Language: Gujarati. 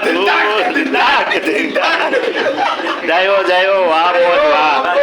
બધું ધાક જાયો જાયો વાહ મોજ વાહ